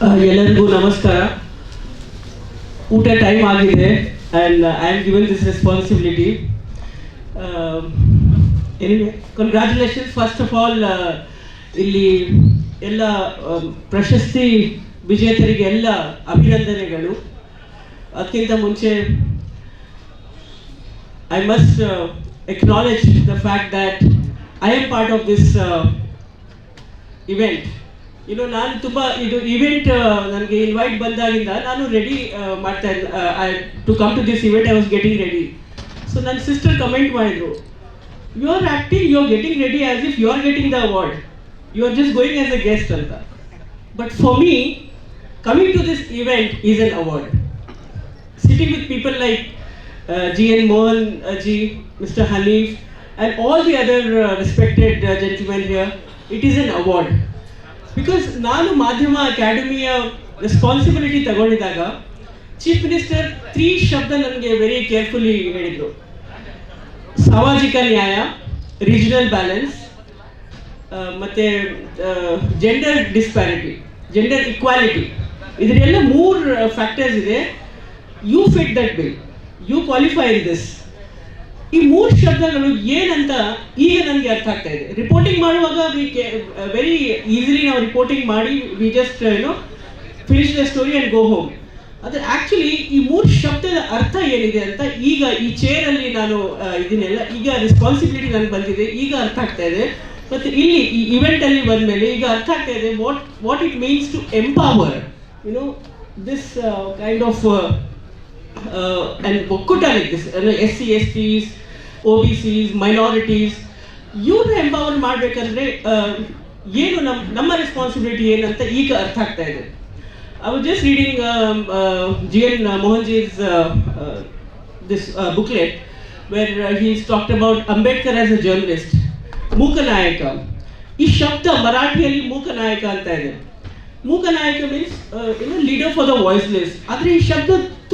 ಎಲ್ಲರಿಗೂ ನಮಸ್ಕಾರ. ಊಟ ಟೈಮ್ ಆಗಿದೆ and I am given this responsibility congratulations first of all ಇಲ್ಲಿ ಎಲ್ಲ ಪ್ರಶಸ್ತಿ ವಿಜೇತರಿಗೆ ಎಲ್ಲ ಅಭಿನಂದನೆಗಳು. ಅದಕ್ಕಿಂತ ಮುಂಚೆ I must acknowledge the fact that I am part of this this event. ನಾನು ತುಂಬ ಇದು ಇವೆಂಟ್ ನನಗೆ ಇನ್ವೈಟ್ ಬಂದಾಗಿಂದ ನಾನು ರೆಡಿ ಮಾಡ್ತಾ I to come to this event I was getting ready so ನನ್ನ ಸಿಸ್ಟರ್ ಕಮೆಂಟ್ ಮಾಡಿದ್ರು you are acting you are getting ready as if you are getting the award you are just going as a guest ಅಂತ but for me coming to this event is an award sitting with people like G N Mohan ji mister Hanif and all the the other gentlemen here it is here, award. Because ನಾನು ಮಾಧ್ಯಮ ಅಕಾಡೆಮಿಯ responsibility ತಗೊಂಡಿದ್ದಾಗ chief minister three ಶಬ್ದ ನನಗೆ very carefully ಹೇಳಿದರು. ಸಾಮಾಜಿಕ ನ್ಯಾಯ regional balance ಮತ್ತು ಜೆಂಡರ್ ಡಿಸ್ಪ್ಯಾರಿಟಿ ಜೆಂಡರ್ ಇಕ್ವಾಲಿಟಿ ಇದರೆಲ್ಲ ಮೂರು ಫ್ಯಾಕ್ಟರ್ಸ್ ಇದೆ. You fit that bill you qualify in this ಈ ಮೂರು ಶಬ್ದಗಳು ಏನಂತ ಈಗ ನನಗೆ ಅರ್ಥ ಆಗ್ತಾ ಇದೆ. ರಿಪೋರ್ಟಿಂಗ್ ಮಾಡುವಾಗ ವಿ ವೆರಿ ಈಸಿಲಿ ನಾವು ರಿಪೋರ್ಟಿಂಗ್ ಮಾಡಿ ವಿ ಜಸ್ಟ್ ಏನೋ finish the story and go home ಆದರೆ ಆ್ಯಕ್ಚುಲಿ ಈ ಮೂರು ಶಬ್ದದ ಅರ್ಥ ಏನಿದೆ ಅಂತ ಈಗ ಈ ಚೇರಲ್ಲಿ ನಾನು ಆ, ಇದನ್ನೆಲ್ಲ ಈಗ ರೆಸ್ಪಾನ್ಸಿಬಿಲಿಟಿ ನನಗೆ ಬಂದಿದೆ ಈಗ ಅರ್ಥ ಆಗ್ತಾ ಇದೆ. ಮತ್ತು ಇಲ್ಲಿ ಈ ಇವೆಂಟಲ್ಲಿ ಬಂದಮೇಲೆ ಈಗ ಅರ್ಥ ಆಗ್ತಾ ಇದೆ what what it means to empower you know this kind of and ಒಕ್ಕೂಟ like this S C S Ts O B Cs minorities ಇವ್ರನ್ನ ಎಂಪವರ್ ಮಾಡಬೇಕಂದ್ರೆ ಏನು ನಮ್ಮ ನಮ್ಮ ರೆಸ್ಪಾನ್ಸಿಬಿಲಿಟಿ ಏನಂತ ಈಗ ಅರ್ಥ ಆಗ್ತಾ ಇದೆ I was just reading G N Mohanji's this booklet where he's talked about Ambedkar as a journalist Mooknayak ಈ ಶಬ್ದ ಮರಾಠಿಯಲ್ಲಿ ಮೂಕನಾಯಕ ಅಂತ ಇದೆ ಮೂಕನಾಯಕ ಮೀನ್ಸ್ ಏನು ಲೀಡರ್ ಫಾರ್ ದ ವಾಯ್ಸ್ಲೆಸ್ ಆದರೆ ಈ ಶಬ್ದ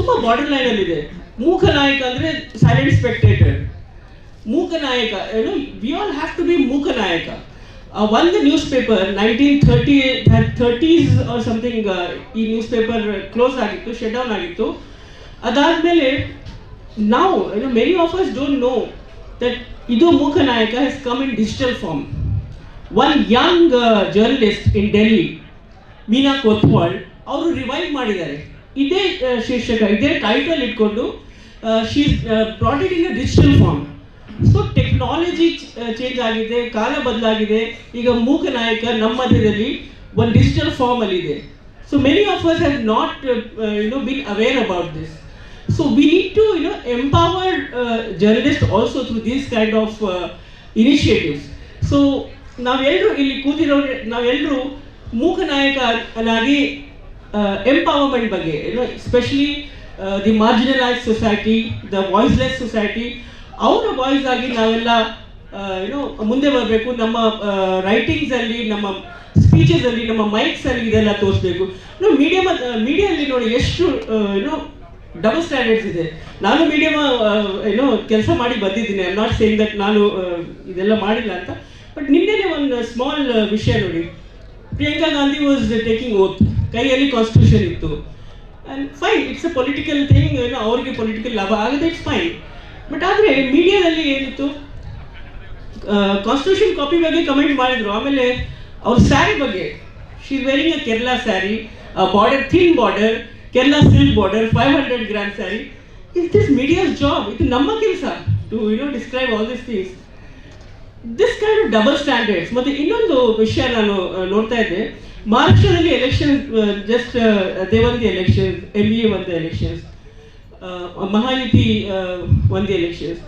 ತುಂಬ ಬಾರ್ಡರ್ ಅಲ್ಲಿ ಇದೆ. ಮೂಕನಾಯಕ ಅಂದ್ರೆ ಸೈಲೆಂಟ್ ಸ್ಪೆಕ್ಟೇಟರ್ ಮೂಕನಾಯಕ ಏನು we all have to be Mooknayak ಒಂದು news paper nineteen thirty thirties or something ಈ ನ್ಯೂಸ್ ಪೇಪರ್ ಕ್ಲೋಸ್ ಆಗಿತ್ತು ಶಟ್ ಡೌನ್ ಆಗಿತ್ತು. ಅದಾದಮೇಲೆ ನಾವು ಏನು many of us don't know that ಇದು Mooknayak has come in digital form one young journalist in Delhi Meena Kotwal ಅವರು revive ಮಾಡಿದ್ದಾರೆ. ಇದೇ ಶೀರ್ಷಕ, ಇದೇ ಟೈಟಲ್ ಇಟ್ಕೊಂಡು she it in digital form so technology change ಆಗಿದೆ, ಕಾಲ ಬದಲಾಗಿದೆ. ಈಗ ಮೂಕನಾಯಕ ನಮ್ಮ ಮಧ್ಯದಲ್ಲಿ ಒಂದು ಡಿಜಿಟಲ್ ಫಾರ್ಮ್ ಅಲ್ಲಿ ಇದೆ. So many of us have not you know been aware about this so we need to you know empower journalist also through these kind of initiatives so ನಾವೆಲ್ಲರೂ ಇಲ್ಲಿ ಕೂತಿರೋ ನಾವೆಲ್ಲರೂ ಮೂಕನಾಯಕನಾಗಿ ಎಂಪವರ್ಮೆಂಟ್ ಬಗ್ಗೆ specially the marginalise society the voiceless society ಅವರ voice ಆಗಿ ನಾವೆಲ್ಲ ಏನೋ ಮುಂದೆ ಬರಬೇಕು, ನಮ್ಮ ರೈಟಿಂಗ್ಸಲ್ಲಿ ನಮ್ಮ ಸ್ಪೀಚಸಲ್ಲಿ ನಮ್ಮ ಮೈಕ್ಸಲ್ಲಿ ಇದೆಲ್ಲ ತೋರಿಸ್ಬೇಕು. ನಾವು ಮೀಡಿಯಮ್ ಮೀಡಿಯಲ್ಲಿ ನೋಡಿ ಎಷ್ಟು ಏನೋ ಡಬಲ್ ಸ್ಟ್ಯಾಂಡರ್ಡ್ಸ್ ಇದೆ. ನಾನು ಮೀಡಿಯಮ್ ಏನೋ ಕೆಲಸ ಮಾಡಿ ಬಂದಿದ್ದೀನಿ. ಐ ನಾಟ್ ಸೇಯಿಂಗ್ ದಟ್ ನಾನು ಇದೆಲ್ಲ ಮಾಡಿಲ್ಲ ಅಂತ. ಬಟ್ ನಿನ್ನೆನೆ ಒಂದು ಸ್ಮಾಲ್ ವಿಷಯ ನೋಡಿ. Priyanka Gandhi was taking oath ಕೈಯಲ್ಲಿ ಕಾನ್ಸ್ಟಿಟ್ಯೂಷನ್ ಇತ್ತು. And fine it's a political thing ಏನೋ ಅವರಿಗೆ ಪೊಲಿಟಿಕಲ್ ಲಾಭ ಆಗುತ್ತೆ ಇಟ್ಸ್ ಫೈನ್ ಬಟ್ ಆದರೆ ಮೀಡಿಯಾದಲ್ಲಿ ಏನಿತ್ತು? ಕಾನ್ಸ್ಟಿಟ್ಯೂಷನ್ ಕಾಪಿ ಬಗ್ಗೆ ಕಮೆಂಟ್ ಮಾಡಿದ್ರು. ಆಮೇಲೆ ಅವ್ರ ಸ್ಯಾರಿ ಬಗ್ಗೆ she wearing a Kerala sari border thin border Kerala silk border five hundred gram sari is this media's job ಇದು ನಮ್ಮ ಕೆಲಸ to you know describe all this things this kind of double standards ಮತ್ತೆ ಇನ್ನೊಂದು ವಿಷಯ ನಾನು ನೋಡ್ತಾ ಇದ್ದೆ. ಮಹಾರಾಷ್ಟ್ರದಲ್ಲಿ election just they election the elections M E ಒಂದು ಎಲೆಕ್ಷನ್ಸ್ ಮಹಾಯುತಿ ಒಂದು ಎಲೆಕ್ಷನ್ಸ್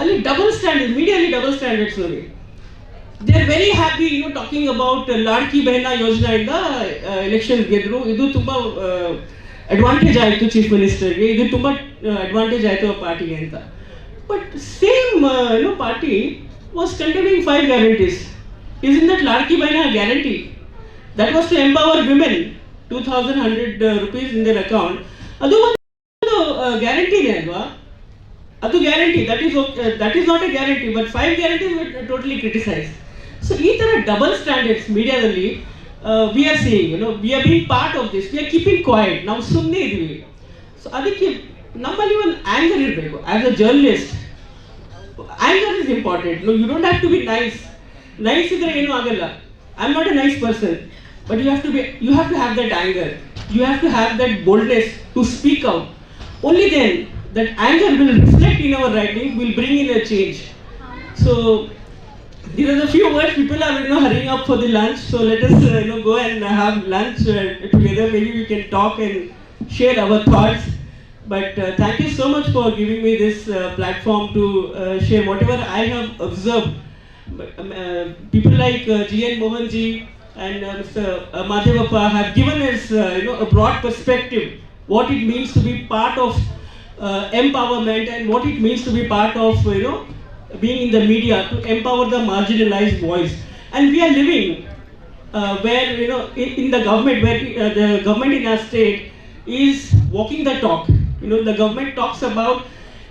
ಅಲ್ಲಿ ಡಬಲ್ ಸ್ಟ್ಯಾಂಡರ್ಡ್ ಮೀಡಿಯಲ್ಲಿ ಡಬಲ್ ಸ್ಟ್ಯಾಂಡರ್ಡ್ಸ್ ನೋಡಿ. They are very happy you talking about Ladki Behna ಯೋಜನೆಯಿಂದ ಎಲೆಕ್ಷನ್ ಗೆದ್ರು. ಇದು ತುಂಬ ಅಡ್ವಾಂಟೇಜ್ ಆಯಿತು ಚೀಫ್ ಮಿನಿಸ್ಟರ್ಗೆ ಇದು ತುಂಬ ಅಡ್ವಾಂಟೇಜ್ ಆಯಿತು ಆ ಪಾರ್ಟಿಗೆ ಅಂತ. ಬಟ್ ಸೇಮ್ ಏನೋ party was continuing five guarantees is in that Ladki Behna guarantee that was to empower women two thousand hundred rupees in their account ಅದು ಒಂದು ಗ್ಯಾರಂಟಿನೇ ಅಲ್ವಾ? ಅದು guarantee that is that is not a guarantee but five guarantee totally criticise so ಈ ಥರ double standards ಮೀಡಿಯಾದಲ್ಲಿ we are seeing seeing, we are being part of this we are keeping quiet ನಾವು ಸುಮ್ಮನೆ ಇದ್ವಿ ಸೊ ಅದಕ್ಕೆ ನಮ್ಮಲ್ಲಿ ಒಂದು anger ಇರಬೇಕು. As a journalist anger is important you don't have to be nice nice ಇದ್ರೆ ಏನೂ ಆಗಲ್ಲ. I am not a nice person But you have to be, you have to have that anger. You have to have that boldness to speak out. Only then that anger will reflect in our writing, will bring in a change. So these are the few words people are you know hurrying up for the lunch. So let us uh, you know go and have lunch uh, together. Maybe we can talk and share our thoughts. But uh, thank you so much for giving me this uh, platform to uh, share whatever I have observed. Um, uh, people like uh, G N Mohan ji and uh, mr uh, madhavappa have given us uh, you know a broad perspective what it means to be part of uh, empowerment and what it means to be part of you know being in the media to empower the marginalized voice. And we are living where you know in, in the government where the government in our state is walking the talk. You know the government talks about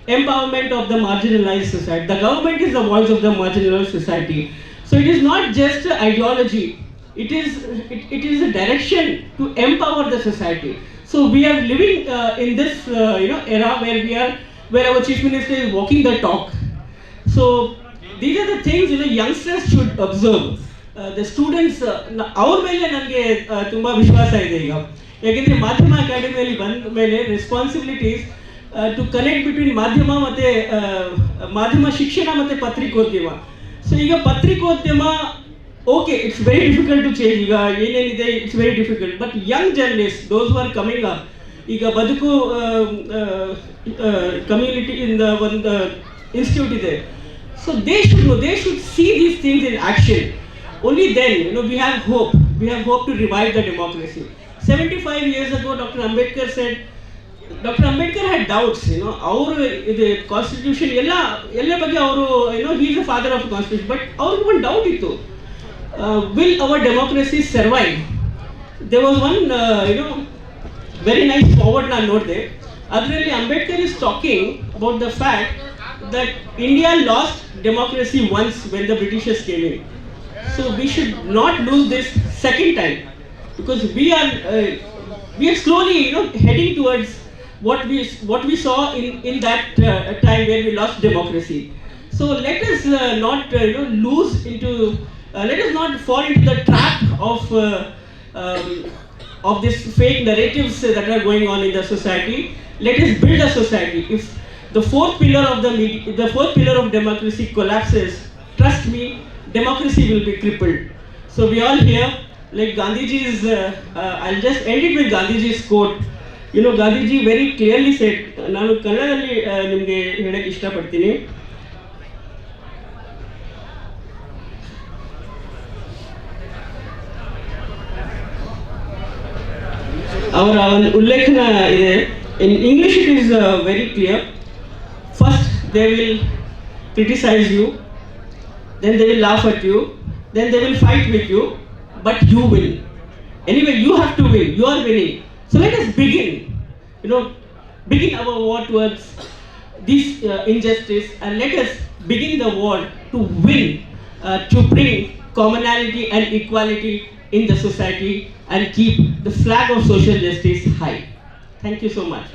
empowerment of the marginalized society. The government is the voice of the marginalized society. So it is not just ideology it is it, it is a direction to empower the society so we are living uh, in this uh, you know era where we are where our chief minister is walking the talk so these are the things you know youngsters should observe. Uh, the students ಅವ್ರ ಮೇಲೆ ನನಗೆ ತುಂಬ ವಿಶ್ವಾಸ ಇದೆ ಈಗ ಯಾಕೆಂದರೆ ಮಾಧ್ಯಮ ಅಕಾಡೆಮಿಯಲ್ಲಿ ಬಂದ ಮೇಲೆ ರೆಸ್ಪಾನ್ಸಿಬಿಲಿಟೀಸ್ ಟು ಕನೆಕ್ಟ್ ಬಿಟ್ವೀನ್ ಮಾಧ್ಯಮ ಮತ್ತು ಮಾಧ್ಯಮ ಶಿಕ್ಷಣ ಮತ್ತು ಪತ್ರಿಕೋದ್ಯಮ ಸೊ ಈಗ ಪತ್ರಿಕೋದ್ಯಮ okay it's very difficult to change ಈಗ ಏನೇನಿದೆ it's very difficult but young journalist those are coming up ಈಗ ಬದುಕು ಕಮ್ಯುನಿಟಿ ಇಂದ ಒಂದು ಇನ್ಸ್ಟಿಟ್ಯೂಟ್ ಇದೆ. So they should know these things in these only then then, you know, we have hope. We have hope to revive the democracy. 75 years ago dr ambedkar said doctor Ambedkar had doubts ಏನೋ ಅವರು ಇದು constitution ಎಲ್ಲ ಎಲ್ಲ ಬಗ್ಗೆ ಅವರು ಏನೋ he's a father of constitution but ಅವ್ರಿಗೆ ಒಂದು ಡೌಟ್ ಇತ್ತು. uh, will our democracy survive? There was one, uh, you know, very nice forward note there. Adreli Ambedkar is talking about the fact that India lost democracy once when the Britishers came in. So we should not lose this second time because we are uh, we are slowly, you know, heading towards what we what we saw in in that uh, time when we lost democracy. So let us uh, not uh, you know lose into let us not fall into the trap of uh, um, of this fake narratives that are going on in the society let us build a society if the fourth pillar of the media, the fourth pillar of democracy collapses trust me democracy will be crippled so we all here like Gandhiji's, uh, uh, I'll just end it with Gandhiji's quote. You know, Gandhiji very clearly said, ನಾನು ಕನ್ನಡದಲ್ಲಿ ನಿಮಗೆ ಹೇಳಕ್ಕೆ ಇಷ್ಟಪಡ್ತೀನಿ ಅವರ ಒಂದು ಉಲ್ಲೇಖನ ಇದೆ in English it is very clear first they will criticise you then they will laugh at you, then they will fight with you, but you win. Anyway, you have to win. You are winning. So let us begin. You know, begin our war towards this uh, injustice, and let us begin the war to win, uh, to bring commonality and equality in the society, and keep the flag of social justice high. Thank you so much.